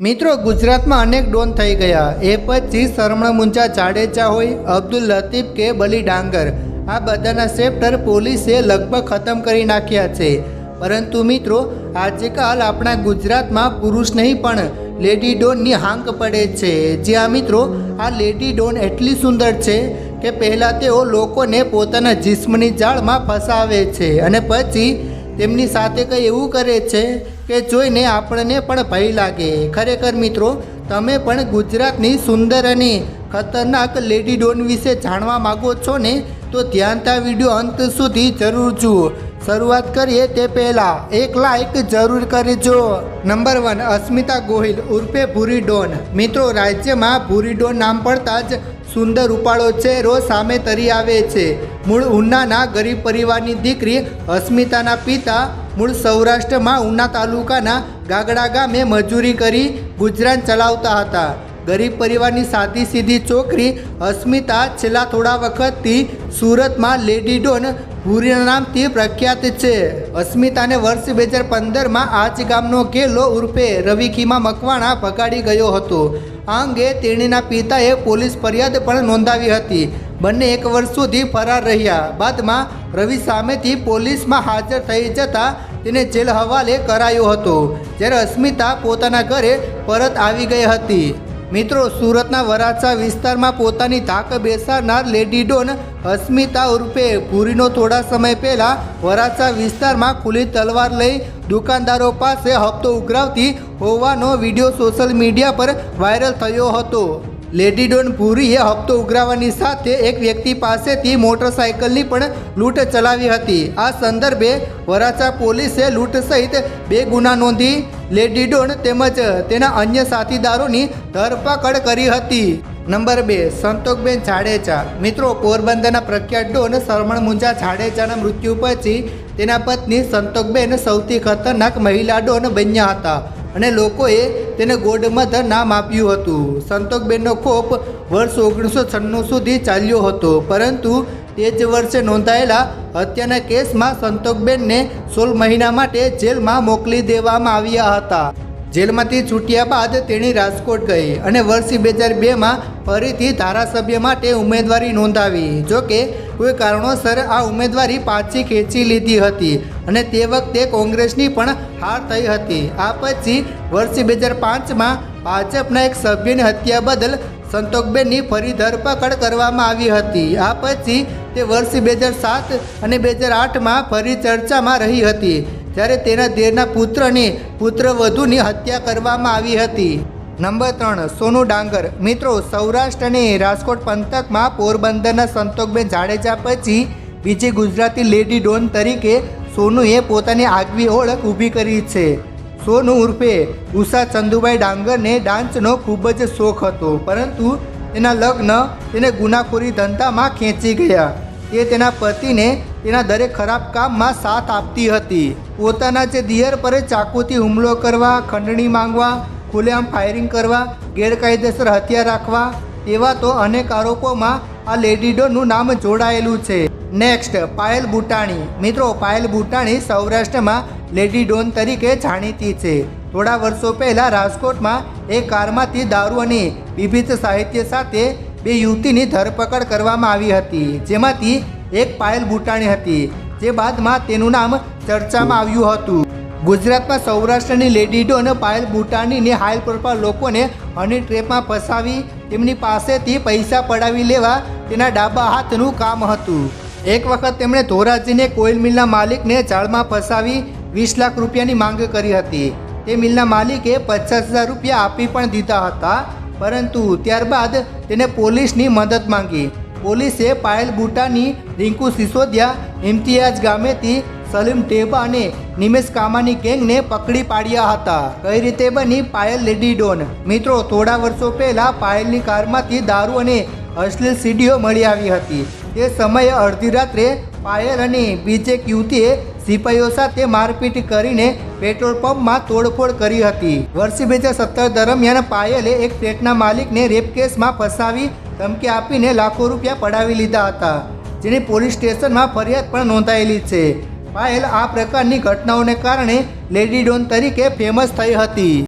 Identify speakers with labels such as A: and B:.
A: મિત્રો, ગુજરાતમાં અનેક ડોન થઈ ગયા. એ પછી શરમણ મુંજા, જાડેજા હોય, અબ્દુલ લતીફ કે બલી ડાંગર. આ બધાના ચેપ્ટર પોલીસે લગભગ ખતમ કરી નાખ્યા છે. પરંતુ મિત્રો, આજકાલ આપણા ગુજરાતમાં પુરુષ નહીં, પણ લેડી ડોનની હાંક પડે છે. જ્યાં મિત્રો, આ લેડી ડોન એટલી સુંદર છે કે પહેલાં તેઓ લોકોને પોતાના જિસ્મની જાળમાં ફસાવે છે અને પછી તેમની સાથે કંઈ એવું કરે છે કે જોઈને આપણને પણ ભય લાગે. ખરેખર મિત્રો, તમે પણ ગુજરાતની સુંદર અને ખતરનાક લેડી ડોન વિશે જાણવા માગો છો ને, તો ધ્યાનતા વીડિયો અંત સુધી જરૂર જુઓ. શરૂઆત કરીએ તે પહેલાં એક લાઇક જરૂર કરજો. નંબર વન, અસ્મિતા ગોહિલ ઉર્ફે ભૂરી ડોન. મિત્રો, રાજ્યમાં ભૂરી ડોન નામ પડતા જ સુંદર ઉપાડો છે, રોજ સામે તરી આવે છે. મૂળ ઉનાના ગરીબ પરિવારની દીકરી અસ્મિતાના પિતા મૂળ સૌરાષ્ટ્રમાં ઉના તાલુકાના ગાગડા ગામે મજૂરી કરી ગુજરાન ચલાવતા હતા. ગરીબ પરિવારની સાદી સીધી છોકરી અસ્મિતા છેલ્લા થોડા વખતથી સુરતમાં લેડી ડોન ભૂરીના નામથી પ્રખ્યાત છે. અસ્મિતાને વર્ષ બે હજાર પંદરમાં આ ગામનો ગેલો ઉર્ફે રવિખીમાં મકવાણા ભગાડી ગયો હતો. આ અંગે તેણીના પિતાએ પોલીસ ફરિયાદ પણ નોંધાવી હતી. બંને એક વર્ષ સુધી ફરાર રહ્યા. બાદમાં રવિ સામેથી પોલીસમાં હાજર થઈ જતાં તેને જેલ હવાલે કરાયો હતો. જ્યારે અસ્મિતા પોતાના ઘરે પરત આવી ગઈ હતી. મિત્રો, સુરતના વરાછા વિસ્તારમાં પોતાની ધાક બેસાડનાર લેડી ડોન અસ્મિતા ઉર્ફે પુરીનો થોડા સમય પહેલાં વરાછા વિસ્તારમાં ખુલ્લી તલવાર લઈ દુકાનદારો પાસે હપ્તો ઉઘરાવતી હોવાનો વીડિયો સોશિયલ મીડિયા પર વાયરલ થયો હતો. લેડી ડોન પુરીએ હપ્તો ઉઘરાવવાની સાથે એક વ્યક્તિ પાસેથી મોટરસાયકલની પણ લૂંટ ચલાવી હતી. આ સંદર્ભે વરાછા પોલીસે લૂંટ સહિત બે ગુના નોંધી લેડી ડોન તેમજ તેના અન્ય સાથીદારોની ધરપકડ કરી હતી. નંબર બે સંતોકબેન જાડેજા. મિત્રો, પોરબંદરના પ્રખ્યાત ડોન શરમણ મુંજા જાડેજાના મૃત્યુ પછી તેના પત્ની સંતોકબેન સૌથી ખતરનાક મહિલા ડોન બન્યા હતા. અને લોકોએ તેને ગોડમધ નામ આપ્યું હતું. સંતોકબેનનો ખોપ વર્ષ ઓગણીસો છન્નું સુધી ચાલ્યો હતો, પરંતુ તે જ વર્ષે નોંધાયેલા હત્યાના કેસમાં સંતોકબેનને સોળ મહિના માટે જેલમાં મોકલી દેવામાં આવ્યા હતા. જેલમાંથી છૂટ્યા બાદ તેણી રાજકોટ ગઈ અને વર્ષ બે હજાર બેમાં ફરીથી ધારાસભ્ય માટે ઉમેદવારી નોંધાવી. જોકે કોઈ કારણોસર આ ઉમેદવારી પાછી ખેંચી લીધી હતી અને તે વખતે કોંગ્રેસની પણ હાર થઈ હતી. આ પછી વર્ષ બે હજાર પાંચમાં ભાજપના એક સભ્યની હત્યા બદલ સંતોકબેનની ફરી ધરપકડ કરવામાં આવી હતી. આ પછી તે વર્ષ બે હજાર સાત અને બે હજાર આઠમાં ફરી ચર્ચામાં રહી હતી. જ્યારે તેના દેરના પુત્રની પુત્રવધૂની હત્યા કરવામાં આવી હતી. નંબર ત્રણ, સોનુ ડાંગર. મિત્રો, સૌરાષ્ટ્ર અને રાજકોટ પંથકમાં પોરબંદરના સંતોકબેન જાડેજા પછી બીજી ગુજરાતી લેડી ડોન તરીકે સોનુએ પોતાની આગવી ઓળખ ઊભી કરી છે. સોનુ ઉર્ફે ઉષા ચંદુભાઈ ડાંગરને ડાન્સનો ખૂબ જ શોખ હતો, પરંતુ તેના લગ્ન, તેને ગુનાખોરી ધંધામાં ખેંચી ગયા. તે તેના પતિને તેના દરેક ખરાબ કામમાં સાથ આપતી હતી. પોતાના જે દિયર પર ચાકુથી હુમલો કરવા, ખંડણી માંગવા ખુલ્લેઆમ ફાયરિંગ કરવા, ગેરકાયદેસર હથિયાર રાખવા, એવા તો અનેક આરોપોમાં આ લેડી ડોનનું નામ જોડાયેલું છે. નેક્સ્ટ પાયલ બુટાણી. મિત્રો, પાયલ બુટાણી સૌરાષ્ટ્રમાં લેડી ડોન તરીકે જાણીતી છે. થોડા વર્ષો પહેલાં રાજકોટમાં એક કારમાંથી દારૂ અને વિવિધ સાહિત્ય સાથે બે યુવતીની ધરપકડ કરવામાં આવી હતી. જેમાંથી એક પાયલ બુટાણી હતી, જે બાદમાં તેનું નામ ચર્ચામાં આવ્યું હતું. ગુજરાતમાં સૌરાષ્ટ્રની લેડી ડોન પાયલ બુટાણીને હાઈલ પ્રોફાઇલ લોકોને હની ટ્રેપમાં ફસાવી, તેમની પાસેથી પૈસા પડાવી લેવા તેના ડાબા હાથનું કામ હતું. એક વખત તેમણે ધોરાજીને કોઇલ મિલના માલિકને જાળમાં ફસાવી વીસ લાખ રૂપિયાની માંગ કરી હતી. તે મિલના માલિકે પચાસ હજાર રૂપિયા આપી પણ દીધા હતા, પરંતુ ત્યારબાદ તેને પોલીસની મદદ માંગી. પોલીસે પાયલ બુટાની, રિંકુ સિસોદિયા ઇમ્તિયાજ ગામેથી, સલીમ ટેબા અને નિમેશ કામાની ગેંગને પકડી પાડ્યા હતા. કઈ રીતે બની પાયલ લેડી ડોન? મિત્રો, થોડા વર્ષો પહેલા પાયલની કારમાંથી દારૂ અને અશ્લીલ સીડીઓ મળી આવી હતી. તે સમયે અડધી રાત્રે પાયલ અને બીજે યુવતીએ સિપાહીઓ સાથે મારપીટ કરીને પેટ્રોલ પંપમાં તોડફોડ કરી હતી. વર્ષ બે હજાર સત્તર દરમિયાન પાયલે એક પેટના માલિકને રેપ કેસમાં ફસાવી ધમકી આપીને લાખો રૂપિયા પડાવી લીધા હતા જેની પોલીસ સ્ટેશનમાં ફરિયાદ પણ નોંધાયેલી છે. પાયલ આ પ્રકારની ઘટનાઓને કારણે લેડી ડોન તરીકે ફેમસ થઈ હતી.